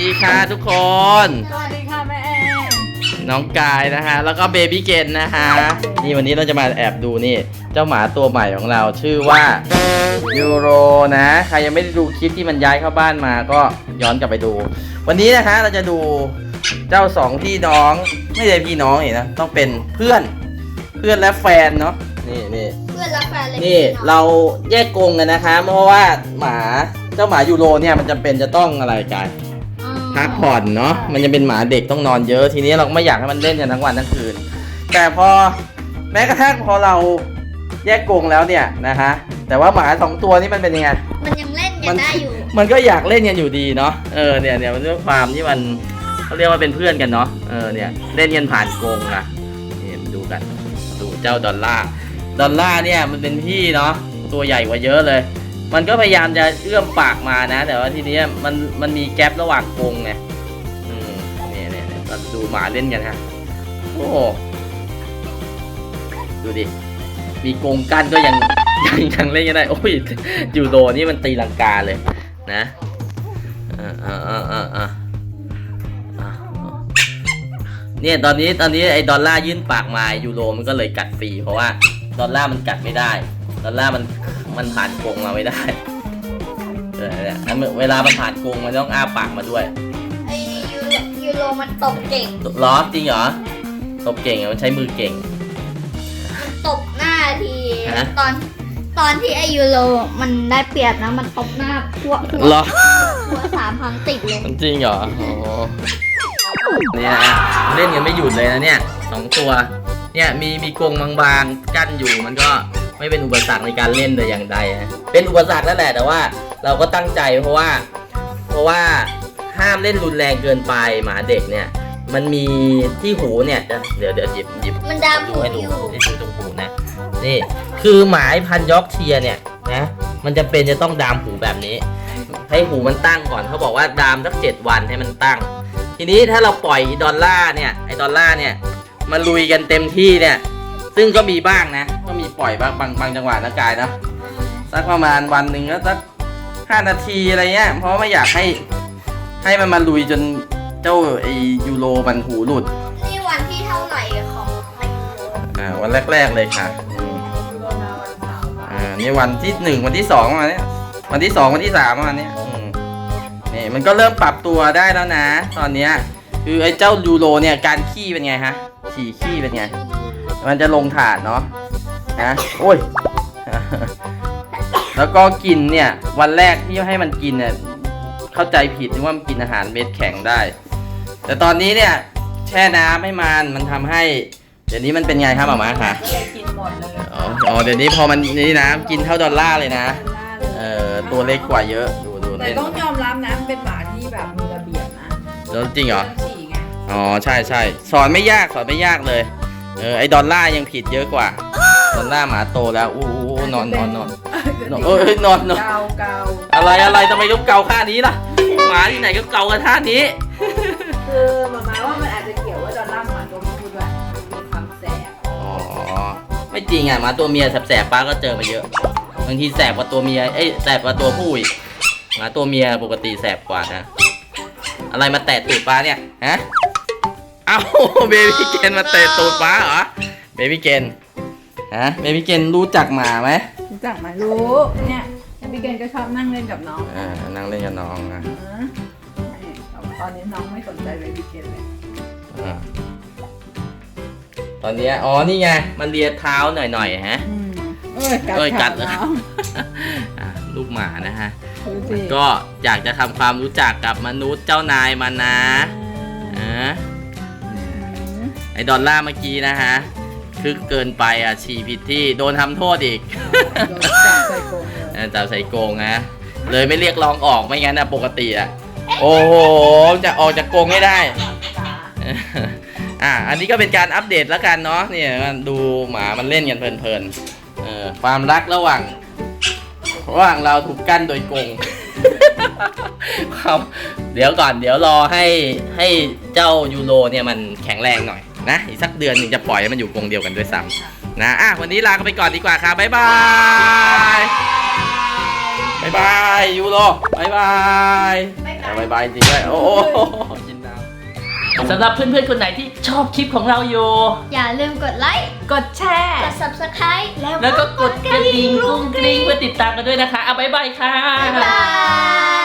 ดีค่ะทุกคน สวัสดีค่ะแม่แอนน้องกายนะฮะ แล้วก็เบบี้เกนนะฮะ นี่วันนี้เราจะมาแอบดูนี่ เจ้าหมาตัวใหม่ของเราชื่อว่ายูโรนะ ใครยังไม่ได้ดูคลิปที่มันย้ายเข้าบ้านมาก็ย้อนกลับไปดู วันนี้นะฮะเราจะดูเจ้าสองพี่น้อง ไม่ใช่พี่น้องนี่นะ ต้องเป็นเพื่อนเพื่อนและแฟนเนาะ นี่นี่ เพื่อนรักแฟนเลยนี่เราแยกกรงกันนะคะ เพราะว่าหมาเจ้าหมายูโรเนี่ยมันจำเป็นจะต้องอะไรกัน พักผ่อนเนาะมันจะเป็นหมาเด็กต้องนอนเยอะทีนี้เราก็ไม่อยากให้มันเล่นกันทั้งวันทั้งคืน แต่พอแม้กระทั่งพอเราแยกกรงแล้วเนี่ยนะฮะแต่ว่าหมาสองตัวนี่มันเป็นยังไงมันยังเล่นกันได้อยู่ มันก็อยากเล่นกันอยู่ดีเนาะเออเนี่ยเนี่ยมันด้วยความที่มันเขาเรียกว่าเป็นเพื่อนกันเนาะเออเนี่ยเล่นกันผ่านกรงอะนี่มาดูกันดูเจ้าดอลล่าร์ดอลล่าร์เนี่ยมันเป็นพี่เนาะตัวใหญ่กว่าเยอะเลย มันก็พยายามจะเอื้อมปากมานะ แต่ว่าทีนี้มันมันมีแกลบระหว่างกรงไงอืมเนี่ยเนี่ยเราดูหมาเล่นกันฮะโอ้ดูดิมีกรงกั้นก็ยังยังยังเล่นกันได้โอ้ยยูโดนี่มันตีลังกาเลย นะอ่าอ่าอ่าอ่าอ่าอ่าเนี่ยตอนนี้ตอนนี้ไอ้ดอลลาร์ยื่นปากมายูโรมันก็เลยกัดฟรีเพราะว่าดอลลาร์มันกัดไม่ได้ ดอลลาร์มัน มันผ่านกรงมาไม่ได้เออเนี่ยอันเวลามันผ่านกรงมันต้องอ้าปากมาด้วยไอ้ยูโรยูโรมันตบเก่ง ล้อจริงเหรอตบเก่งอะมันใช้มือเก่งมันตบหน้าที ฮะ ตอนตอนที่ไอ้ยูโรมันได้เปรียบนะ มันตบหน้าพวกพวกล้อพวกสามครั้งติดเลยมันจริงเหรอโอ้นี่นะเล่นกันไม่หยุดเลยนะเนี่ยสองตัว เนี่ยมีมีกรงบางๆกั้นอยู่มันก็ ไม่เป็นอุปสรรคในการเล่นแต่อย่างใดนะเป็นอุปสรรคนั่นแหละแต่ว่า เราก็ตั้งใจเพราะว่า เพราะว่าห้ามเล่นรุนแรงเกินไปหมาเด็กเนี่ย มันมีที่หูเนี่ยเดี๋ยวเดี๋ยวหยิบหยิบมันดามดูหูให้ดูอยู่นี่ดูตรงหูนะนี่คือหมายพันธุ์ยอร์กเชียร์เนี่ยนะมันจะเป็นจะต้องดามหูแบบนี้ ให้หูมันตั้งก่อนเขาบอกว่าดามสักเจ็ดวันให้มันตั้ง ทีนี้ถ้าเราปล่อยดอลล่าร์เนี่ยไอ้ดอลล่าร์เนี่ยมาลุยกันเต็มที่เนี่ย ซึ่งก็มีบ้างนะ ก็มีปล่อยบ้างบางบางจังหวะนะกายนะสักประมาณวันหนึ่งก็สักห้านาทีอะไรเงี้ยเพราะไม่อยากให้ให้มันมาลุยจนเจ้าไอยูโรมันหูหลุดนี่วันที่เท่าไหร่ของไอ้ยูโรอ่าวันแรก ๆเลยค่ะอืมยูโรมาวันเสาร์ค่ะอ่านี่วันที่หนึ่งวันที่สองมาเนี้ยวันที่สองวันที่สามมาเนี้ยอืมนี่มันก็เริ่มปรับตัวได้แล้วนะ ตอนเนี้ยคือไอ้เจ้ายูโรเนี่ยการขี้เป็นไงฮะฉี่ขี้เป็นไง มันจะลงถาดเนาะนะโอ้ย แล้วก็กินเนี่ย วันแรกที่ให้มันกินเนี่ยเข้าใจผิดนึกว่ามันกินอาหารเม็ดแข็งได้ แต่ตอนนี้เนี่ย แช่น้ำให้มันมันทำให้ เดี๋ยวนี้มันเป็นไงครับหมามาคะก็เลยกินหมดเลยอ๋ออ๋อเดี๋ยวนี้พอมันนี่นะกินเท่าดอลลาร์เลยนะเออตัวเล็กกว่าเยอะดูดูแต่เล่นต้องยอมรับนะมันเป็นหมาที่แบบมีระเบียบนะแล้วจริงเหรอฉี่ไงอ๋อใช่ใช่สอนไม่ยากสอนไม่ยากเลย เออไอดอลลาร์ยังผิดเยอะกว่า ดอลลาร์หมาโตแล้วอู้อู้อู้นอนนอนนอนนอนเอ้ยนอนนอนเกาเกาอะไรอะไรทำไมต้องเกาท่านี้ล่ะ หมาที่ไหนก็เกากันท่านี้คือหมามาว่ามันอาจจะเกี่ยวว่าดอลลาร์หมาตัวผู้ด้วยมีความแสบอ๋อไม่จริงอะหมาตัวเมียแสบๆป้าก็เจอมาเยอะบางทีแสบกว่าตัวเมียเอ้ยแสบกว่าตัวผู้อีกหมาตัวเมียปกติแสบกว่านะอะไรมาแตะตูดป้าเนี่ยฮะ เอ้าเบบี้เกนมาแตะตูดป้าเหรอ เบบี้เกนฮะ เบบี้เกนรู้จักหมาไหมรู้จักไหมรู้ เนี่ยพี่เกนก็ชอบนั่งเล่นกับน้องอ่านั่งเล่นกับน้องนะอืมนี่ตอนนี้น้องไม่สนใจเลยพี่เกนเลยอ่าตอนเนี้ยอ๋อ นี่ไง มันเลียเท้าหน่อยๆฮะอืมเอ้ยกัดเอ้ยกัดขาน้องอ่าลูกหมานะฮะดูสิก็อยากจะทำความรู้จักกับมนุษย์เจ้านายมันนะอ่าอืม ไอ้ดอลล่าร์เมื่อกี้นะฮะคือเกินไปอะฉี่ผิดที่โดนทำโทษอีกโดนจับใส่กรงเลยเออจับใส่กรงนะเลยไม่เรียกร้องออกไม่งั้นนะปกติอะโอ้โหจะออกจากกรงไม่ได้อะอันนี้ก็เป็นการอัปเดตแล้วกันเนาะเนี่ยดูหมามันเล่นกันเพลินๆเออความรักระหว่างระหว่างเราถูกกั้นโดยกรงครับเดี๋ยวก่อนเดี๋ยวรอให้ให้เจ้ายูโรเนี่ยมันแข็งแรงหน่อย นะ อีกสักเดือนหนึงจะปล่อยให้มันอยู่กรงเดียวกันด้วยซ้ำนะอะวันนี้ลากันไปก่อนดีกว่าค่ะบ๊ายบายบ๊ายบายยูโรบ๊ายบายไม่ไปอะบายบายจริงด้วยโอ้โหกินน้ำสำหรับเพื่อนๆคนไหนที่ชอบคลิปของเราอยู่ อย่าลืมกดไลค์ กดแชร์ กด subscribe แล้วก็กดกระดิ่งกรุ้งกริ้งเพื่อติดตามกันด้วยนะคะ เอาบายบายค่ะ บ๊ายบาย